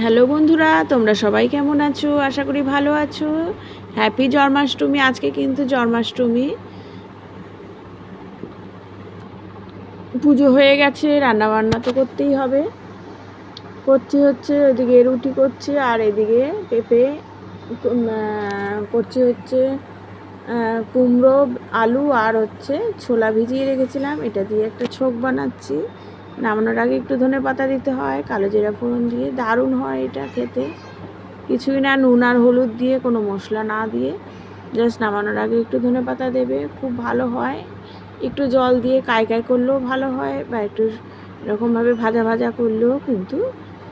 Hello বন্ধুরা, তোমরা সবাই কেমন আছো? আশা করি ভালো আছো। হ্যাপি জন্মাষ্টমী, আজকে কিন্তু জন্মাষ্টমী। পুজো হয়ে গেছে রান্না বান্না তো করতেই হবে। করছি হচ্ছে ওইদিকে রুটি করছি, আর এদিকে পেঁপে করছি হচ্ছে কুমড়ো, আলু, আর হচ্ছে ছোলা ভিজিয়ে রেখেছিলাম। এটা দিয়ে একটা ছোক বানাচ্ছি। নামানোর আগে একটু ধনে পাতা দিতে হয়, কালো জিরা ফোড়ন দিয়ে, দারুণ হয় এটা খেতে। কিছুই না, নুন আর হলুদ দিয়ে, কোনো মশলা না দিয়ে। জাস্ট নামানোর আগে একটু ধনে পাতা দেবে, খুব ভালো হয়। একটু জল দিয়ে কায় কায় করলেও ভালো হয় বা একটু এরকমভাবে ভাজা ভাজা করলেও কিন্তু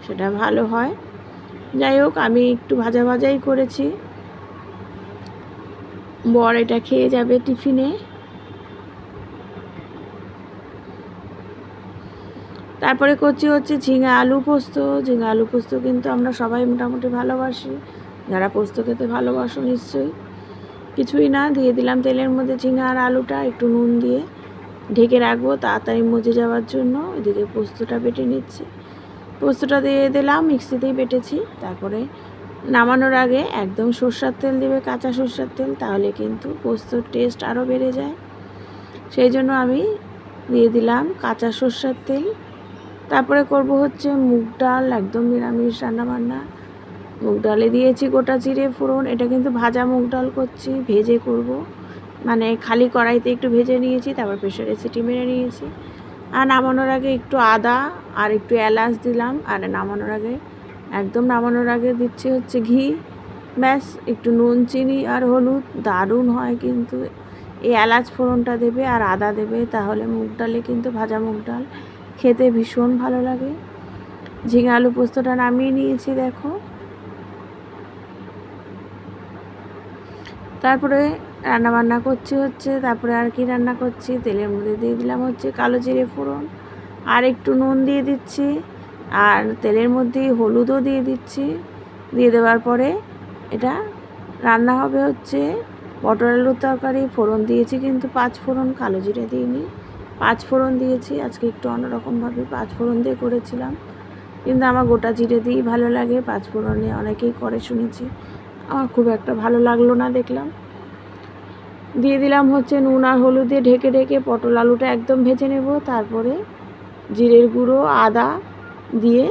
সেটা ভালো হয়। যাই হোক, আমি একটু ভাজা ভাজাই করেছি। বর এটা খেয়ে যাবে টিফিনে। তারপরে করছি হচ্ছে ঝিঙে আলু পোস্ত। ঝিঙে আলু পোস্ত কিন্তু আমরা সবাই মোটামুটি ভালোবাসি। যারা পোস্ত খেতে ভালোবাসো নিশ্চয়ই। কিছুই না, দিয়ে দিলাম তেলের মধ্যে ঝিঙে আর আলুটা, একটু নুন দিয়ে ঢেকে রাখব তাড়াতাড়ি মজে যাওয়ার জন্য। ওইদিকে পোস্তটা বেটে নিচ্ছি। পোস্তটা দিয়ে দিলাম, মিক্সিতেই বেটেছি। তারপরে নামানোর আগে একদম সর্ষার তেল দেবে, কাঁচা সর্ষার তেল, তাহলে কিন্তু পোস্তর টেস্ট আরও বেড়ে যায়। সেই জন্য আমি দিয়ে দিলাম কাঁচা সর্ষার তেল। তারপরে করব হচ্ছে মুগ ডাল, একদম নিরামিষ রান্নাবান্না। মুগ ডালে দিয়েছি গোটা জিরে, ফোড়ন, এটা কিন্তু ভাজা মুগ ডাল করছি, ভেজে করব। মানে খালি কড়াইতে একটু ভেজে নিয়েছি, তারপর প্রেশারে সিটি মেরে নিয়েছি। আর নামানোর আগে একটু আদা আর একটু এলাচ দিলাম, আর নামানোর আগে, একদম নামানোর আগে দিচ্ছি হচ্ছে ঘি। ব্যাস, একটু নুন, চিনি আর হলুদ, দারুণ হয় কিন্তু। এই এলাচ ফোড়নটা দেবে আর আদা দেবে, তাহলে মুগ ডালে কিন্তু ভাজা মুগ ডাল। খেতে ভীষণ ভালো লাগে। ঝিঙে আলু পোস্তটা নামিয়ে নিয়েছি, দেখো। তারপরে রান্না বান্না করছি হচ্ছে, তারপরে আর কি রান্না করছি? তেলের মধ্যে দিয়ে দিলাম হচ্ছে কালো জিরে ফোড়ন, আর একটু নুন দিয়ে দিচ্ছি, আর তেলের মধ্যে হলুদও দিয়ে দিচ্ছি। দিয়ে দেওয়ার পরে এটা রান্না হবে হচ্ছে পটল আলুর তরকারি, ফোড়ন দিয়েছি কিন্তু পাঁচ ফোড়ন কালো জিরে দিইনি। পাঁচ ফোড়ন দিয়েছি, আজকে একটু অন্যরকমভাবে পাঁচ ফোড়ন দিয়ে করেছিলাম। কিন্তু আমার গোটা জিরে দিয়েই ভালো লাগে, পাঁচ ফোড়নে অনেকেই করে শুনেছি। আমার খুব একটা ভালো লাগল না দেখলাম। দিয়ে দিলাম হচ্ছে নুন আর হলুদ দিয়ে ঢেকে ঢেকে পটল আলুটা একদম ভেজে নেব, তারপরে জিরের গুঁড়ো, আদা দিয়ে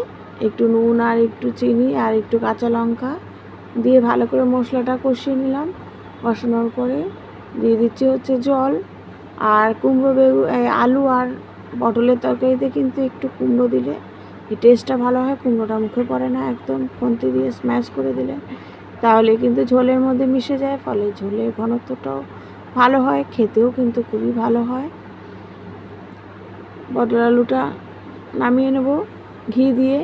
একটু নুন আর একটু চিনি আর একটু কাঁচা লঙ্কা দিয়ে ভালো করে মশলাটা কষিয়ে নিলাম। কষানোর পরে দিয়ে দিচ্ছি হচ্ছে জল। আর কুমড়ো বেগু আলু আর পটলের তরকারিতে কিন্তু একটু কুমড়ো দিলে টেস্টটা ভালো হয়, কুমড়োটা মুখে পড়ে না, একদম খুন্তি দিয়ে স্ম্যাশ করে দিলে। তাহলে কিন্তু ঝোলের মধ্যে মিশে যায়, ফলে ঝোলের ঘনত্বটাও ভালো হয়, খেতেও কিন্তু খুবই ভালো হয়। পটল আলুটা নামিয়ে নেব, ঘি দিয়ে,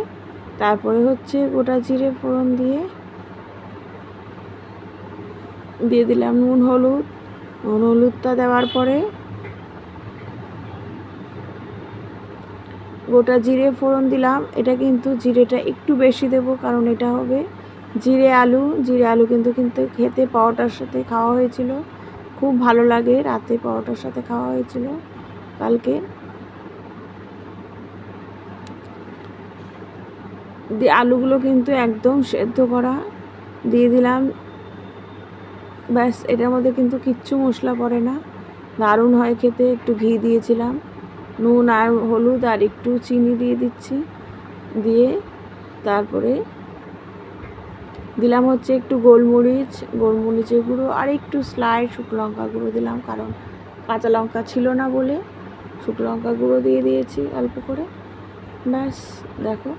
তারপরে হচ্ছে গোটা জিরে ফোড়ন দিয়ে দিয়ে দিলাম নুন, হলুদ। নুন, হলুদটা দেওয়ার পরে গোটা জিরে ফোড়ন দিলাম। এটা কিন্তু জিরেটা একটু বেশি দেব, কারণ এটা হবে জিরে আলু। জিরে আলু কিন্তু কিন্তু খেতে পাওয়াটার সাথে খাওয়া হয়েছিল। খুব ভালো লাগে, রাতে পাওয়াটার সাথে খাওয়া হয়েছিল কালকে। দিয়ে আলুগুলো কিন্তু একদম সেদ্ধ করা দিয়ে দিলাম। ব্যাস, এটার মধ্যে কিন্তু কিচ্ছু মশলা পড়ে না। দারুণ হয় খেতে, একটু ঘি দিয়েছিলাম। নুন আর হলুদ আর একটু চিনি দিয়ে দিচ্ছি। দিয়ে তারপরে দিলাম হচ্ছে একটু গোলমরিচ, গোলমরিচের গুঁড়ো আর একটু স্লাইড শুকনো লঙ্কা গুঁড়ো দিলাম, কারণ কাঁচা লঙ্কা ছিল না বলে শুকনো লঙ্কা গুঁড়ো দিয়ে দিয়েছি অল্প করে। ব্যাস, দেখো,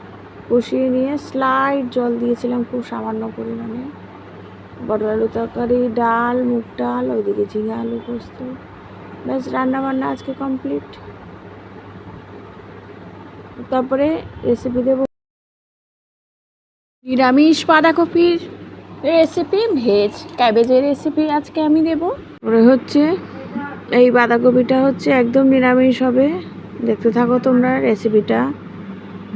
কষিয়ে নিয়ে স্লাইড জল দিয়েছিলাম খুব সামান্য পরিমাণে। পটল আলু তরকারি, ডাল, মুগ ডাল, ওইদিকে ঝিঙে আলু পোস্ত। ব্যাস রান্না বান্না আজকে কমপ্লিট। তারপরে রেসিপি দেবো। নিরামিষ বাঁধাকপির রেসিপি ভেজ ক্যাবেজের রেসিপি আজকে আমি দেব। পরে হচ্ছে এই বাঁধাকপিটা হচ্ছে একদম নিরামিষ হবে। দেখতে থাকো তোমরা রেসিপিটা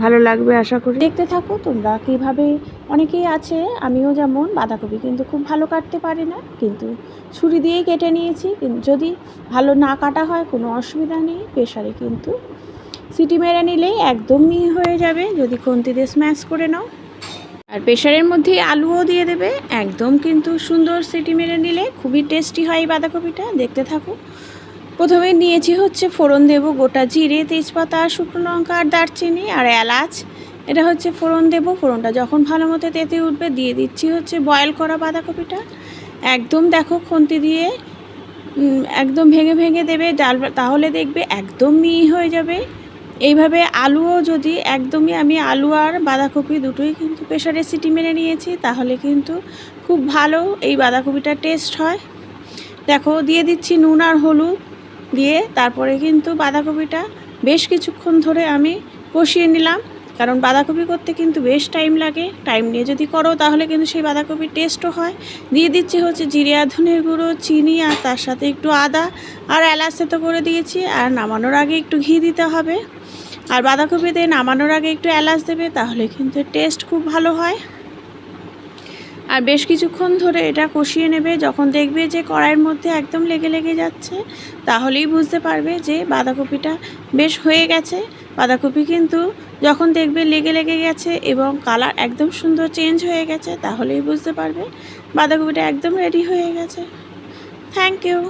ভালো লাগবে আশা করি। দেখতে থাকো তোমরা কীভাবে অনেকেই আছে, আমিও যেমন, বাঁধাকপি কিন্তু খুব ভালো কাটতে পারি না। কিন্তু ছুরি দিয়েই কেটে নিয়েছি। যদি ভালো না কাটা হয়, কোনো অসুবিধা নেই প্রেশারে কিন্তু সিটি মেরে নিলেই একদম একদমই হয়ে যাবে। যদি খুন্তি দিয়ে স্ম্যাশ করে নাও। আর প্রেশারের মধ্যে আলুও দিয়ে দেবে। একদম কিন্তু সুন্দর সিটি মেরে নিলে। খুবই টেস্টি হয় এই বাঁধাকপিটা। দেখতে থাকো। প্রথমে নিয়েছি হচ্ছে ফোড়ন দেব গোটা জিরে, তেজপাতা, শুকনো লঙ্কা আর দারচিনি আর এলাচ। এটা হচ্ছে ফোড়ন দেব। ফোড়নটা যখন ভালো মতো তেতে উঠবে, দিয়ে দিচ্ছি হচ্ছে বয়েল করা বাঁধাকপিটা। একদম দেখো খুন্তি দিয়ে একদম ভেঙে ভেঙে দেবে। ডাল তাহলে দেখবে একদম মিহি হয়ে যাবে। এইভাবে আলুও যদি একদমই আমি আলু আর বাঁধাকপি দুটোই কিন্তু প্রেশারে সিটি মেরে নিয়েছি, তাহলে কিন্তু খুব ভালো এই বাঁধাকপিটা টেস্ট হয়। দেখো, দিয়ে দিচ্ছি নুন আর হলুদ দিয়ে তারপরে কিন্তু বাঁধাকপিটা বেশ কিছুক্ষণ ধরে আমি কষিয়ে নিলাম, কারণ বাঁধাকপি করতে কিন্তু বেশ টাইম লাগে। টাইম নিয়ে যদি করো, তাহলে কিন্তু সেই বাঁধাকপির টেস্টও হয়। দিয়ে দিচ্ছি হচ্ছে জিরে ধনের গুঁড়ো, চিনি আর তার সাথে একটু আদা আর এলাচ তো করে দিয়েছি। আর নামানোর আগে একটু ঘি দিতে হবে। আর বাঁধাকপিতে নামানোর আগে একটু এলাচ দেবে, তাহলে কিন্তু টেস্ট খুব ভালো হয়। আর বেশ কিছুক্ষণ ধরে এটা কষিয়ে নেবে, যখন দেখবে যে কড়াইয়ের মধ্যে একদম লেগে লেগে যাচ্ছে, তাহলেই বুঝতে পারবে যে বাঁধাকপিটা বেশ হয়ে গেছে। বাঁধাকপি কিন্তু যখন দেখবে লেগে লেগে গেছে এবং কালার একদম সুন্দর চেঞ্জ হয়ে গেছে, তাহলেই বুঝতে পারবে বাঁধাকপিটা একদম রেডি হয়ে গেছে। Thank you